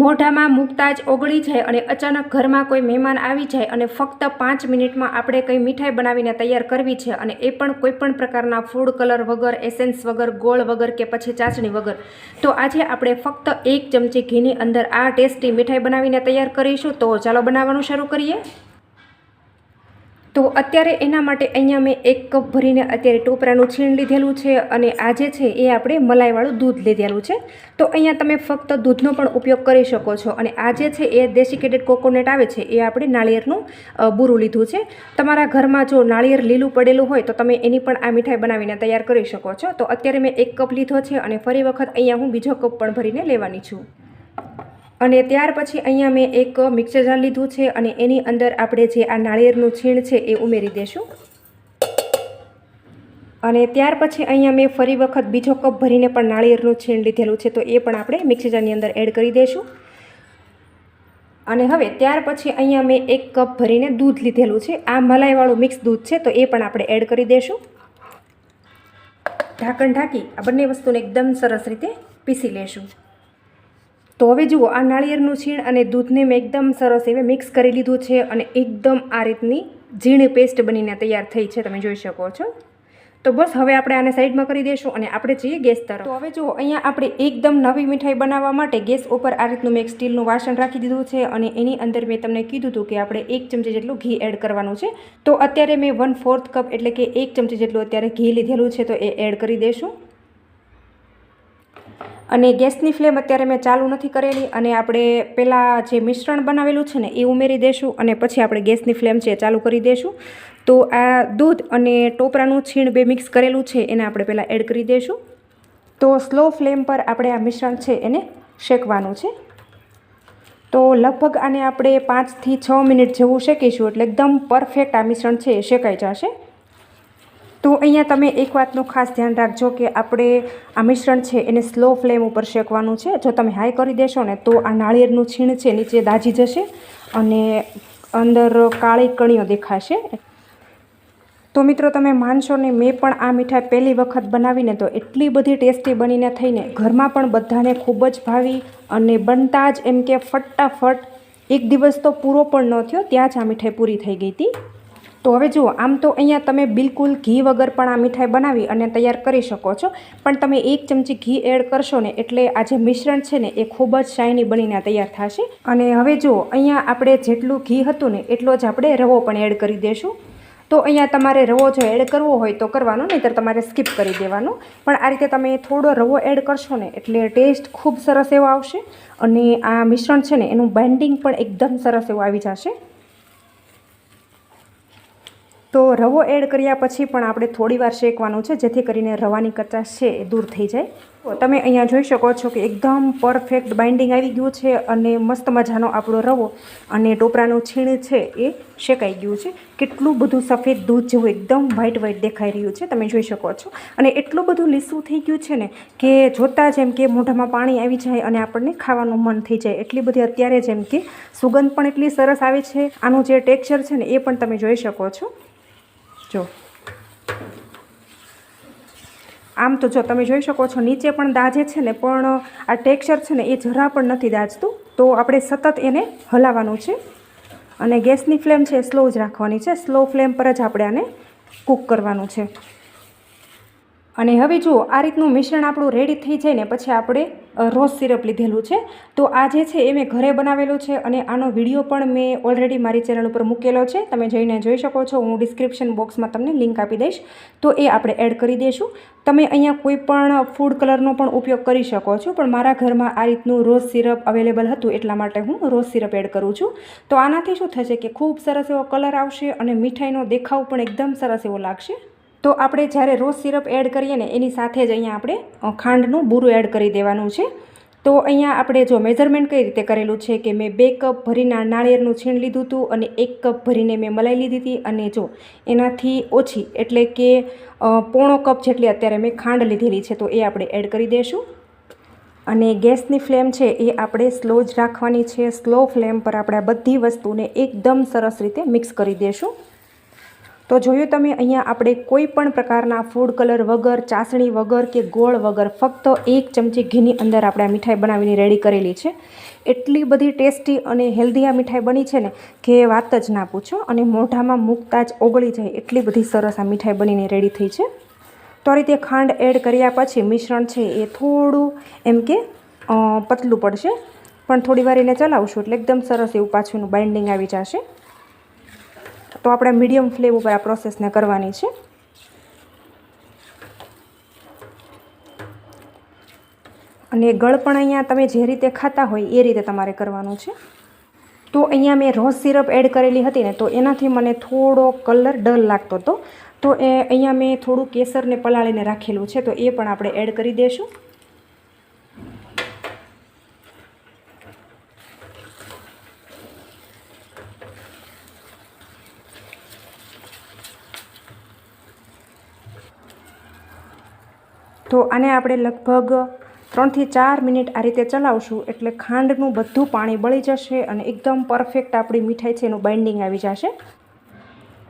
મોઢામાં મૂકતા જ ઓગળી જાય અને અચાનક ઘરમાં કોઈ મહેમાન આવી જાય અને ફક્ત પાંચ મિનિટમાં આપણે કંઈ મીઠાઈ બનાવીને તૈયાર કરવી છે અને એ પણ કોઈપણ પ્રકારના ફૂડ કલર વગર એસેન્સ વગર, ગોળ વગર કે પછી ચાસણી વગર. તો આજે આપણે ફક્ત એક ચમચી ઘીની અંદર આ ટેસ્ટી મીઠાઈ બનાવીને તૈયાર કરીશું. તો ચાલો બનાવવાનું શરૂ કરીએ. તો અત્યારે એના માટે અહીંયા મેં એક કપ ભરીને અત્યારે ટોપરાનું છીણ લીધેલું છે અને આજે છે એ આપણે મલાઈવાળું દૂધ લીધેલું છે. તો અહીંયા તમે ફક્ત દૂધનો પણ ઉપયોગ કરી શકો છો અને આજે છે એ ડેસિકેટેડ કોકોનટ આવે છે એ આપણે નાળિયેરનું બૂરું લીધું છે. તમારા ઘરમાં જો નાળિયેર લીલું પડેલું હોય તો તમે એની પણ આ મીઠાઈ બનાવીને તૈયાર કરી શકો છો. તો અત્યારે મેં એક કપ લીધો છે અને ફરી વખત અહીંયા હું બીજો કપ પણ ભરીને લેવાની છું. અને ત્યાર પછી અહીંયા મેં એક મિક્સર જાર લીધું છે અને એની અંદર આપણે જે આ નાળિયેરનું છીણ છે એ ઉમેરી દેશું. અને ત્યાર પછી અહીંયા મેં ફરી વખત બીજો કપ ભરીને પણ નાળિયેરનું છીણ લીધેલું છે તો એ પણ આપણે મિક્સર જારની અંદર એડ કરી દઈશું અને હવે ત્યાર પછી અહીંયા મેં એક કપ ભરીને દૂધ લીધેલું છે. આ મલાઈવાળું મિક્સ દૂધ છે તો એ પણ આપણે એડ કરી દઈશું ઢાંકણ ઢાંકી આ બંને વસ્તુને એકદમ સરસ રીતે પીસી લેશું. તો હવે જુઓ, આ નાળિયેરનું છીણ અને દૂધને મેં એકદમ સરસ એવે મિક્સ કરી લીધું છે અને એકદમ આ રીતની ઝીણી પેસ્ટ બનીને તૈયાર થઈ છે, તમે જોઈ શકો છો. તો બસ હવે આપણે આને સાઈડમાં કરી દઈશું અને આપણે જઈએ ગેસ તરફ. તો હવે જુઓ, અહીંયા આપણે એકદમ નવી મીઠાઈ બનાવવા માટે ગેસ ઉપર આ રીતનું મેં સ્ટીલનું વાસણ રાખી દીધું છે અને એની અંદર મેં તમને કીધું હતું કે આપણે એક ચમચી જેટલું ઘી એડ કરવાનું છે. તો અત્યારે મેં વન ફોર્થ કપ એટલે કે એક ચમચી જેટલું અત્યારે ઘી લીધેલું છે, તો એ એડ કરી દઈશું અને ગેસની ફ્લેમ અત્યારે મેં ચાલુ નથી કરેલી અને આપણે પહેલાં જે મિશ્રણ બનાવેલું છે ને એ ઉમેરી દઈશું અને પછી આપણે ગેસની ફ્લેમ છે ચાલુ કરી દઈશું તો આ દૂધ અને ટોપરાનું છીણ બે મિક્સ કરેલું છે એને આપણે પહેલાં એડ કરી દઈશું તો સ્લો ફ્લેમ પર આપણે આ મિશ્રણ છે એને શેકવાનું છે. તો લગભગ આને આપણે પાંચથી છ મિનિટ જેવું શેકીશું એટલે એકદમ પરફેક્ટ આ મિશ્રણ છે એ શેકાઈ જશે. તો અહીંયા તમે એક વાતનું ખાસ ધ્યાન રાખજો કે આપણે આ મિશ્રણ છે એને સ્લો ફ્લેમ ઉપર શેકવાનું છે. જો તમે હાઈ કરી દેશો ને તો આ નાળિયેરનું છીણ છે નીચે દાજી જશે અને અંદર કાળી કણીઓ દેખાશે. તો મિત્રો તમે માનશો ને મેં પણ આ મીઠાઈ પહેલી વખત બનાવીને તો એટલી બધી ટેસ્ટી બનીને થઈને ઘરમાં પણ બધાને ખૂબ જ ભાવી અને બનતા જ એમ કે ફટાફટ એક દિવસ તો પૂરો પણ ન થયો, ત્યાં જ આ મીઠાઈ પૂરી થઈ ગઈ હતી. તો હવે જુઓ, આમ તો અહીંયા તમે બિલકુલ ઘી વગર પણ આ મીઠાઈ બનાવી અને તૈયાર કરી શકો છો. પણ તમે એક ચમચી ઘી એડ કરશો ને એટલે આ જે મિશ્રણ છે ને એ ખૂબ જ શાઇની બનીને તૈયાર થશે. અને હવે જુઓ, અહીંયા આપણે જેટલું ઘી હતું ને એટલો જ આપણે રવો પણ એડ કરી દઈશું તો અહીંયા તમારે રવો જો એડ કરવો હોય તો કરવાનો, નહીંતર તમારે સ્કીપ કરી દેવાનો. પણ આ રીતે તમે થોડો રવો એડ કરશો ને એટલે ટેસ્ટ ખૂબ સરસ એવો આવશે. અને આ મિશ્રણ છે ને એનું બાઇન્ડિંગ પણ એકદમ સરસ એવું આવી જશે. તો રવો એડ કર્યા પછી પણ આપણે થોડી વાર શેકવાનું છે, જેથી કરીને રવાની કચાશ છે એ દૂર થઈ જાય. તમે અહીંયા જોઈ શકો છો કે એકદમ પરફેક્ટ બાઇન્ડિંગ આવી ગયું છે અને મસ્ત મજાનો આપણો રવો અને ટોપરાનું છીણ છે એ શેકાઈ ગયું છે. કેટલું બધું સફેદ દૂધ જેવું એકદમ વ્હાઈટ વ્હાઈટ દેખાઈ રહ્યું છે, તમે જોઈ શકો છો. અને એટલું બધું લીસું થઈ ગયું છે ને કે જોતાં જેમ કે મોઢામાં પાણી આવી જાય અને આપણને ખાવાનું મન થઈ જાય. એટલી બધી અત્યારે જેમ કે સુગંધ પણ એટલી સરસ આવે છે. આનું જે ટેક્સચર છે ને એ પણ તમે જોઈ શકો છો. જો. આમ તો જો તમે જોઈ શકો છો, નીચે પણ દાજે છે ને, પણ આ ટેક્સચર છે ને એ જરા પણ નથી દાજતું. તો આપણે સતત એને હલાવવાનું છે. અને ગેસની ફ્લેમ છે સ્લો જ રાખવાની છે. સ્લો ફ્લેમ પર જ આપણે આને કૂક કરવાનું છે. અને હવે જુઓ આ રીતનું મિશ્રણ આપણું રેડી થઈ જાય ને પછી આપણે રોઝ સિરપ લીધેલું છે. તો આ જે છે એ મેં ઘરે બનાવેલું છે અને આનો વીડિયો પણ મેં ઓલરેડી મારી ચેનલ ઉપર મૂકેલો છે. તમે જઈને જોઈ શકો છો. હું ડિસ્ક્રિપ્શન બોક્સમાં તમને લિંક આપી દઈશ. તો એ આપણે એડ કરી દઈશું. તમે અહીંયા કોઈ પણ ફૂડ કલરનો પણ ઉપયોગ કરી શકો છો. પણ મારા ઘરમાં આ રીતનું રોઝ સિરપ અવેલેબલ હતું એટલા માટે હું રોઝ સિરપ એડ કરું છું. તો આનાથી શું થશે કે ખૂબ સરસ એવો કલર આવશે અને મીઠાઈનો દેખાવ પણ એકદમ સરસ એવો લાગશે. તો આપણે જ્યારે રોઝ સિરપ એડ કરીએ ને, એની સાથે જ અહીંયા આપણે ખાંડનું બૂરું એડ કરી દેવાનું છે. તો અહીંયા આપણે જો મેઝરમેન્ટ કઈ રીતે કરેલું છે કે મેં બે કપ ભરીને નાળિયેરનું છીણ લીધું હતું અને એક કપ ભરીને મેં મલાઈ લીધી હતી અને જો એનાથી ઓછી, એટલે કે પોણો કપ જેટલી અત્યારે મેં ખાંડ લીધેલી છે તો એ આપણે એડ કરી દઈશું અને ગેસની ફ્લેમ છે એ આપણે સ્લો જ રાખવાની છે. સ્લો ફ્લેમ પર આપણે બધી વસ્તુને એકદમ સરસ રીતે મિક્સ કરી દઈશું તો જોયું તમે, અહીંયા આપણે કોઈ પણ પ્રકારના ફૂડ કલર વગર, ચાસણી વગર કે ગોળ વગર ફક્ત એક ચમચી ઘીની અંદર આપણે આ મીઠાઈ બનાવીને રેડી કરેલી છે. એટલી બધી ટેસ્ટી અને હેલ્ધી આ મીઠાઈ બની છે ને, કે વાત જ ના પૂછો, અને મોઢામાં મૂકતા જ ઓગળી જાય એટલી બધી સરસ આ મીઠાઈ બનીને રેડી થઈ છે. તો રીતે ખાંડ એડ કર્યા પછી મિશ્રણ છે એ થોડું, એમ કે પતલું પડશે. પણ થોડી વાર એને ચલાવશું એટલે એકદમ સરસ એવું પાછું એનું બાઇન્ડિંગ આવી જશે. તો આપણે મીડિયમ ફ્લેમ ઉપર આ પ્રોસેસને કરવાની છે. અને ગળ પણ અહીંયા તમે જે રીતે ખાતા હોય એ રીતે તમારે કરવાનું છે. તો અહીંયા મેં રોઝ સિરપ એડ કરેલી હતી ને, તો એનાથી મને થોડો કલર ડલ લાગતો હતો. તો એ અહીંયા મેં થોડું કેસરને પલાળીને રાખેલું છે, તો એ પણ આપણે એડ કરી દઈશું તો આને આપણે લગભગ ત્રણથી ચાર મિનિટ આ રીતે ચલાવશું એટલે ખાંડનું બધું પાણી બળી જશે અને એકદમ પરફેક્ટ આપણી મીઠાઈ છે એનું બાઇન્ડિંગ આવી જશે.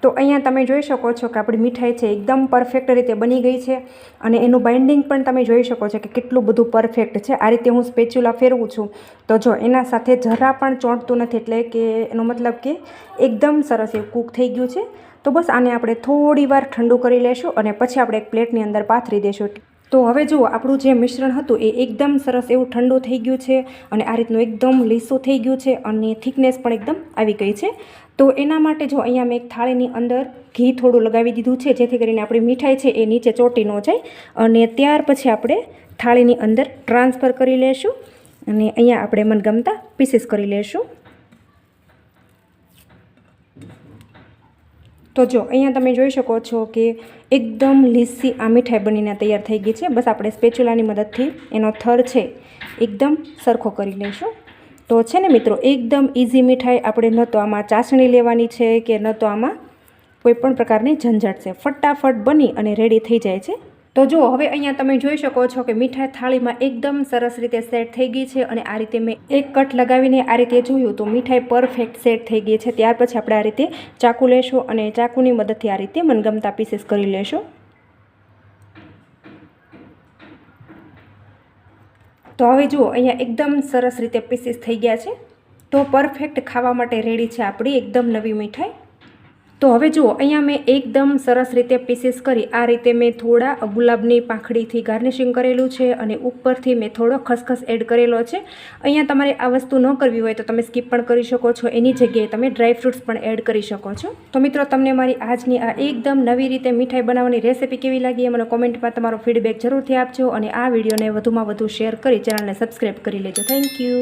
તો અહીંયા તમે જોઈ શકો છો કે આપણી મીઠાઈ છે એકદમ પરફેક્ટ રીતે બની ગઈ છે અને એનું બાઇન્ડિંગ પણ તમે જોઈ શકો છો કે કેટલું બધું પરફેક્ટ છે. આ રીતે હું સ્પેચ્યુલા ફેરવું છું. તો જો એના સાથે જરા પણ ચોંટતું નથી એટલે કે એનો મતલબ કે એકદમ સરસ એવું કૂક થઈ ગયું છે. તો બસ આને આપણે થોડી ઠંડુ કરી લેશું અને પછી આપણે એક પ્લેટની અંદર પાથરી દઈશું તો હવે જુઓ, આપણું જે મિશ્રણ હતું એ એકદમ સરસ એવું ઠંડુ થઈ ગયું છે અને આ રીતનું એકદમ લીસું થઈ ગયું છે અને થિકનેસ પણ એકદમ આવી ગઈ છે. તો એના માટે જો અહીંયા મેં એક થાળીની અંદર ઘી થોડું લગાવી દીધું છે, જેથી કરીને આપણી મીઠાઈ છે એ નીચે ચોટી ન જાય. અને ત્યાર પછી આપણે થાળીની અંદર ટ્રાન્સફર કરી લેશું અને અહીંયા આપણે મનગમતા પીસીસ કરી લેશું. તો જો, અહીંયા તમે જોઈ શકો છો કે એકદમ લીસી આ મીઠાઈ બનીને તૈયાર થઈ ગઈ છે. બસ આપણે સ્પેચ્યુલાની મદદથી એનો થર છે એકદમ સરખો કરી લઈશું. તો છે ને મિત્રો, એકદમ ઇઝી મીઠાઈ આપણે ન તો આમાં ચાસણી લેવાની છે કે ન તો આમાં કોઈપણ પ્રકારની ઝંઝટ છે. ફટાફટ બની અને રેડી થઈ જાય છે. તો જો હવે અહીંયા તમે જોઈ શકો છો કે મીઠાઈ થાળીમાં એકદમ સરસ રીતે સેટ થઈ ગઈ છે અને આ રીતે મેં એક કટ લગાવીને આ રીતે જોયું તો મીઠાઈ પરફેક્ટ સેટ થઈ ગઈ છે. ત્યાર પછી આપણે આ રીતે ચાકુ લેશું અને ચાકુની મદદથી આ રીતે મનગમતા પીસીસ કરી લેશું. તો હવે જુઓ, અહીંયા એકદમ સરસ રીતે પીસીસ થઈ ગયા છે. તો પરફેક્ટ ખાવા માટે રેડી છે આપણી એકદમ નવી મીઠાઈ. તો હવે જુઓ, અહીંયા મેં એકદમ સરસ રીતે પીસીસ કરી. આ રીતે મેં થોડા ગુલાબની પાંખડીથી ગાર્નિશિંગ કરેલું છે અને ઉપરથી મેં થોડો ખસખસ એડ કરેલો છે. અહીંયા તમારે આ વસ્તુ ન કરવી હોય તો તમે સ્કીપ પણ કરી શકો છો. એની જગ્યાએ તમે ડ્રાય ફ્રૂટ્સ પણ એડ કરી શકો છો. તો મિત્રો, તમને મારી આજની આ એકદમ નવી રીતે મીઠાઈ બનાવવાની રેસીપી કેવી લાગી એ મને કોમેન્ટમાં તમારો ફીડબેક જરૂરથી આપજો અને આ વિડીયોને વધુમાં વધુ શેર કરી ચેનલને સબસ્ક્રાઈબ કરી લેજો. Thank you